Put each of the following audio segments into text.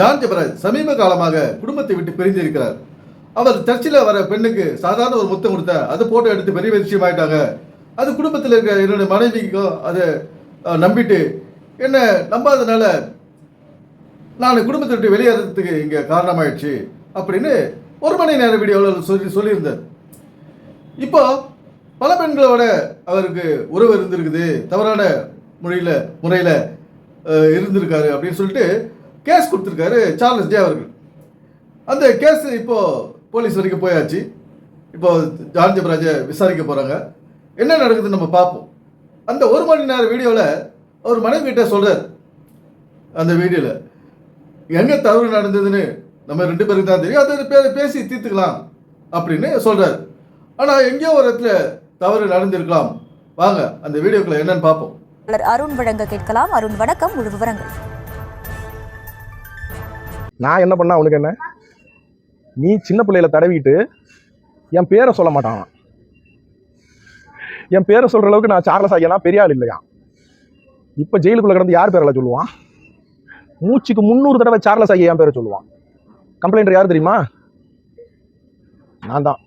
John Jebaraj சமீப காலமாக குடும்பத்தை விட்டு பிரிந்திருக்கிறார். அவர் சர்ச்சில் வர பெண்ணுக்கு சாதாரண ஒரு முத்தம் கொடுத்த அது போட்டோ எடுத்து பெரிய விஷயமாயிட்டாங்க அது குடும்பத்தில் இருக்கிற என்னுடைய மனைவிக்கும் அதை நம்பிட்டு என்ன நம்பாதனால நான் குடும்பத்தை விட்டு வெளியேறதுக்கு இங்கே காரணமாயிடுச்சு அப்படின்னு ஒரு மணி நேர வீடியோவில் சொல்லி சொல்லியிருந்தார். இப்போ பல பெண்களோட அவருக்கு உறவு இருந்திருக்குது. தவறான மொழியில் முறையில் இருந்திருக்காரு அப்படின்னு சொல்லிட்டு கேஸ் கொடுத்துருக்காரு சார்லஸ் ஜே அவர்கள். அந்த கேஸ் இப்போ போலீஸ் வரைக்கும் போயாச்சு. இப்போ ஜான் விசாரிக்க போகிறாங்க என்ன நடக்குதுன்னு நம்ம பார்ப்போம். அந்த ஒரு மணி நேரம் வீடியோவில் அவர் மனைவி கிட்ட சொல்கிறார் அந்த வீடியோவில் எங்கே தவறு நடந்ததுன்னு நம்ம ரெண்டு பேருக்கு தான் தெரியும். அதை பே- பேசி தீர்த்துக்கலாம் அப்படின்னு சொல்கிறார் ஆனால் எங்கேயோ ஒரு இடத்துல தவறு நடந்திருக்கலாம். வாங்க அந்த வீடியோக்குள்ள என்னன்னு பார்ப்போம். அருண் வழங்க கேட்கலாம். அருண் வணக்கம். முழு விவரங்கள். நான் என்ன பண்ண அவனுக்கு என்ன? நீ சின்ன பிள்ளையில தடவிட்டு என் பேரை சொல்ல மாட்டான் என் பேரை சொல்கிற அளவுக்கு நான் சார்லஸ் ஆகியனா பெரிய ஆள் இல்லையா? இப்போ ஜெயிலுக்குள்ளே கிடந்து யார் பேரில் சொல்லுவான்? மூச்சுக்கு முந்நூறு தடவை சார்லஸ் ஐயா என் பேரை சொல்லுவான். கம்ப்ளைண்டர் யார் தெரியுமா? நான் தான்.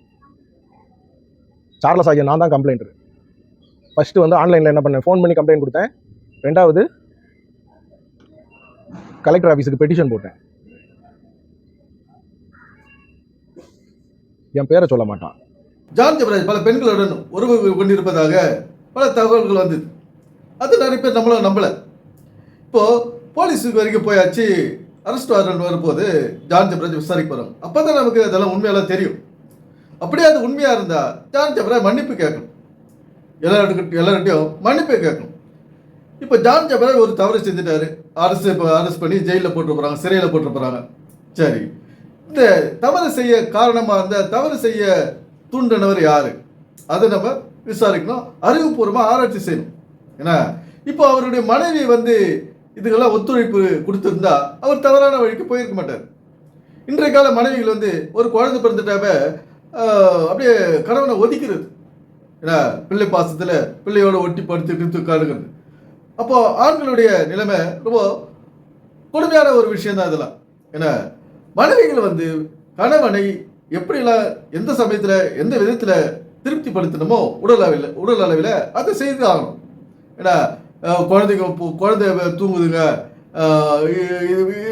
சார்லஸ் ஐயா நான் தான் கம்ப்ளைண்டர் ஃபஸ்ட்டு வந்து ஆன்லைனில் என்ன பண்ணேன்? ஃபோன் பண்ணி கம்ப்ளைண்ட் கொடுத்தேன். ரெண்டாவது கலெக்டர் ஆஃபீஸுக்கு பெட்டிஷன் போட்டேன். என் பேரை சொல்ல மாட்டான். ஜான் ஜெபராஜ் பல பெண்களுடன் உறவு கொண்டிருப்பதாக பல தகவல்கள் வந்தது. அது நிறைய பேர் நம்மளும் நம்பல. இப்போ போலீஸுக்கு வரைக்கும் போயாச்சு அரெஸ்ட் வாரண்ட் வரும்போது ஜான் ஜெபராஜ் விசாரிக்க போகிறோம் அப்போ தான் நமக்கு அதெல்லாம் உண்மையெல்லாம் தெரியும். அப்படியே அது உண்மையாக இருந்தால் ஜான் ஜெபராஜ் மன்னிப்பு கேட்கணும். எல்லார்கிட்ட எல்லார்கிட்டையும் மன்னிப்பு கேட்கணும். இப்போ ஜான் ஜெபராஜ் ஒரு தவறு செஞ்சுட்டாரு. அரசு இப்போ அரெஸ்ட் பண்ணி ஜெயிலில் போட்டு போகிறாங்க சிறையில் போட்டு போகிறாங்க சரி. இந்த தவறு செய்ய காரணமாக இருந்த தவறு செய்ய தூண்டினவர் யாரு? அதை நம்ம விசாரிக்கணும். அறிவுபூர்வமாக ஆராய்ச்சி செய்யணும். ஏன்னா இப்போ அவருடைய மனைவி வந்து இதுக்கெல்லாம் ஒத்துழைப்பு கொடுத்துருந்தா அவர் தவறான வழிக்கு போயிருக்க மாட்டார். இன்றைய கால மனைவிகள் வந்து ஒரு குழந்தை பிறந்துட்டாவே அப்படியே கணவனை ஒதுக்கிறது. ஏன்னா பிள்ளை பாசத்தில் பிள்ளையோட ஒட்டி படுத்து காடுகிறது அப்போது ஆண்களுடைய நிலைமை ரொம்ப கொடுமையான ஒரு விஷயம் தான் இதெல்லாம். ஏன்னா மனைவிகள் வந்து கணவனை எப்படிலாம் எந்த சமயத்தில் எந்த விதத்தில் திருப்திப்படுத்தணுமோ உடல் அளவில் உடல் அளவில் அதை செய்து ஆகணும். ஏன்னா குழந்தைங்க பு- குழந்தை தூங்குதுங்க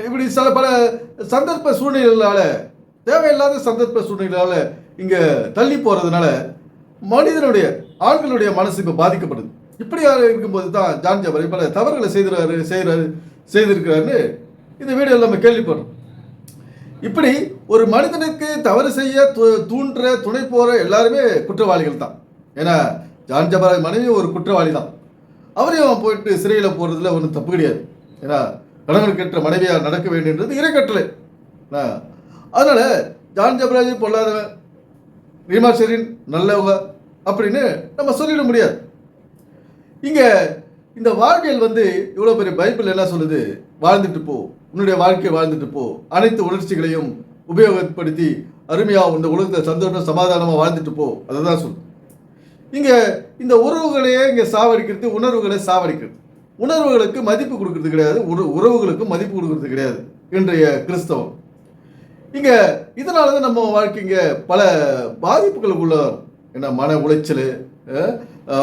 இப்படி சில பல சந்தர்ப்ப சூழ்நிலைகளால் தேவையில்லாத சந்தர்ப்ப சூழ்நிலைகளால் இங்கே தள்ளி போகிறதுனால மனிதனுடைய ஆண்களுடைய மனசு இப்போ பாதிக்கப்படுது. இப்படி இருக்கும்போது தான் ஜான் ஜபரி பல தவறுகளை செய்கிறாரு செய்கிறாரு செய்திருக்கிறாருன்னு இந்த வீடியோவில் நம்ம கேள்விப்படுறோம். இப்படி ஒரு மனிதனுக்கு தவறு செய்ய தூண்டுற துணை போகிற எல்லாருமே குற்றவாளிகள் தான். ஏன்னா ஜான் ஜபராஜ் மனைவி ஒரு குற்றவாளி தான். அவரையும் அவன் போயிட்டு சிறையில் போகிறதுல ஒன்றும் தப்பு கிடையாது. ஏன்னா கணவனுக்கு ஏற்ற மனைவியாக நடக்க வேண்டியது இறைக்கட்டளை. ஆ. அதனால ஜான் ஜபராஜ் பொல்லாதவன் ரீமா ஷெரீன் நல்லவங்க அப்படின்னு நம்ம சொல்லிட முடியாது. இங்கே இந்த வாழ்வியல் வந்து இவ்வளோ பெரிய பைபிள் என்ன சொல்லுது வாழ்ந்துட்டு போ. உன்னுடைய வாழ்க்கையை வாழ்ந்துட்டு போ. அனைத்து உணர்ச்சிகளையும் உபயோகப்படுத்தி அருமையாக இந்த உலகத்தை சந்தோஷம் சமாதானமாக வாழ்ந்துட்டு போ. அதை தான் சொல்லுது இங்கே இந்த உறவுகளையே இங்கே சாவடிக்கிறது உணர்வுகளை சாவடிக்கிறது. உணர்வுகளுக்கு மதிப்பு கொடுக்கறது கிடையாது உற- உறவுகளுக்கு மதிப்பு கொடுக்கறது கிடையாது இன்றைய கிறிஸ்தவம் இங்கே இதனால தான் நம்ம வாழ்க்கைங்க பல பாதிப்புகளுக்கு உள்ள என்ன மன உளைச்சல்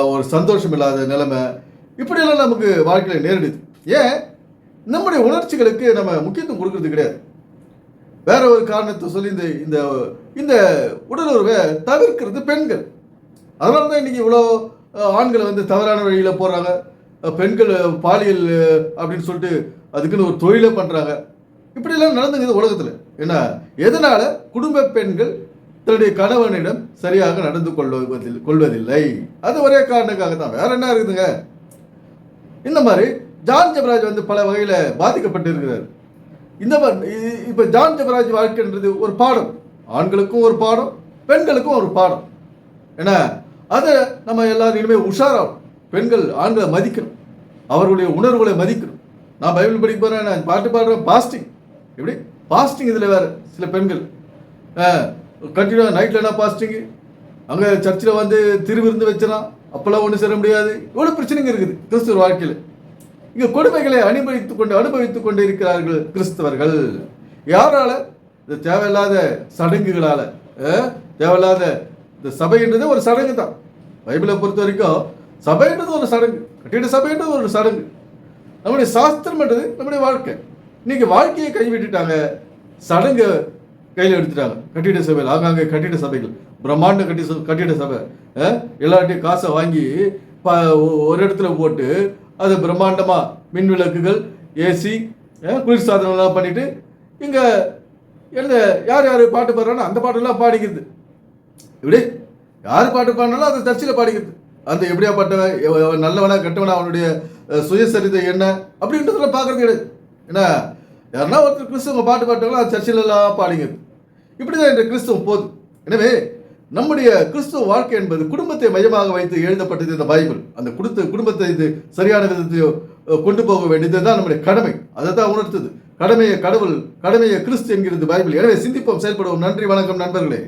ஒரு சந்தோஷம் இல்லாத நிலைமை இப்படியெல்லாம் நமக்கு வாழ்க்கையில் நேரிடுது. ஏன்? நம்முடைய உணர்ச்சிகளுக்கு நம்ம முக்கியத்துவம் கொடுக்கறது கிடையாது. வேற ஒரு காரணத்தை சொல்லி இந்த இந்த இந்த உடலுறவை தவிர்க்கிறது பெண்கள். அதனால தான் இன்னைக்கு இவ்வளோ ஆண்களை வந்து தவறான வழியில் போகிறாங்க பெண்கள் பாலியல் அப்படின்னு சொல்லிட்டு அதுக்குன்னு ஒரு தொழிலை பண்ணுறாங்க இப்படியெல்லாம் நடந்துங்குது உலகத்தில். ஏன்னா எதனால்? குடும்ப பெண்கள் தன்னுடைய கணவனிடம் சரியாக நடந்து கொள்வதில் கொள்வதில்லை. அது ஒரே காரணக்காக தான் வேற என்ன இருக்குதுங்க? இந்த மாதிரி ஜான் ஜபராஜ் வந்து பல வகையில் பாதிக்கப்பட்டு இருக்கிறார் இந்த மாதிரி இப்போ ஜான் ஜபராஜ் வாழ்க்கைன்றது ஒரு பாடம். ஆண்களுக்கும் ஒரு பாடம் பெண்களுக்கும் ஒரு பாடம். ஏன்னா அதை நம்ம எல்லாரும் இனிமேல் உஷாராகும் பெண்கள் ஆண்களை மதிக்கணும். அவர்களுடைய உணர்வுகளை மதிக்கணும். நான் பைபிள் படிக்க போகிறேன் நான் பாட்டு பாடுறேன் பாஸ்டிங். எப்படி? பாஸ்டிங் இதில் வேறு சில பெண்கள். கண்டினியூவாக நைட்டில் என்ன பாஸ்டிங்கு? அங்கே சர்ச்சில் வந்து திருவிருந்து வச்சனா அப்போல்லாம் ஒன்றும் சேர முடியாது. இவ்வளோ பிரச்சனைங்க இருக்குது கிறிஸ்துவ வாழ்க்கையில். இங்கே கொடுமைகளை அனுபவித்துக் கொண்டு அனுபவித்துக் கொண்டு இருக்கிறார்கள் கிறிஸ்தவர்கள். யாரால? இந்த தேவையில்லாத சடங்குகளால் தேவையில்லாத இந்த சபைன்றது ஒரு சடங்கு தான். பைபிளை பொறுத்த வரைக்கும் சபைன்றது ஒரு சடங்கு. கட்டிட சபைன்றது ஒரு சடங்கு. நம்முடைய சாஸ்திரம்ன்றது நம்முடைய வாழ்க்கை. இன்னைக்கு வாழ்க்கையை கைவிட்டுட்டாங்க. சடங்கு கையில் எடுத்துட்டாங்க. கட்டிட சபையில் ஆங்காங்கே கட்டிட சபைகள். பிரம்மாண்ட கட்டி கட்டிட சபை. எல்லார்ட்டையும் காசை வாங்கி ப ஒரு இடத்துல போட்டு அது பிரம்மாண்டமாக மின் விளக்குகள் ஏசி குளிர் சாதனம்லாம் பண்ணிவிட்டு இங்கே எழுத யார் யார் பாட்டு பாடுறானோ அந்த பாட்டெல்லாம் பாடிக்கிறது. இப்படி யார் பாட்டு பாடினாலும் அதை சர்ச்சில் பாடிக்கிறது. அந்த எப்படியா பாட்டவன் நல்லவனா கெட்டவனா அவனுடைய சுயசரிதை என்ன அப்படின்றதெல்லாம் பார்க்கறது கிடையாது. என்ன? யாருன்னா ஒருத்தர் கிறிஸ்தவங்க பாட்டு பாட்டாங்களோ அது சர்ச்சில் எல்லாம் இப்படி தான் இந்த கிறிஸ்தவம் போகுது. எனவே நம்முடைய கிறிஸ்துவ வாழ்க்கை என்பது குடும்பத்தை மையமாக வைத்து எழுதப்பட்டது இந்த பைபிள். அந்த குடுத்த குடும்பத்தை இது சரியான விதத்தில் கொண்டு போக வேண்டியது தான் நம்முடைய கடமை. அதை தான் உணர்த்துது. கடமையை கடவுள் கடமையை கிறிஸ்து என்கிறது பைபிள். எனவே சிந்திப்போம் செயல்படுவோம். நன்றி வணக்கம் நண்பர்களே.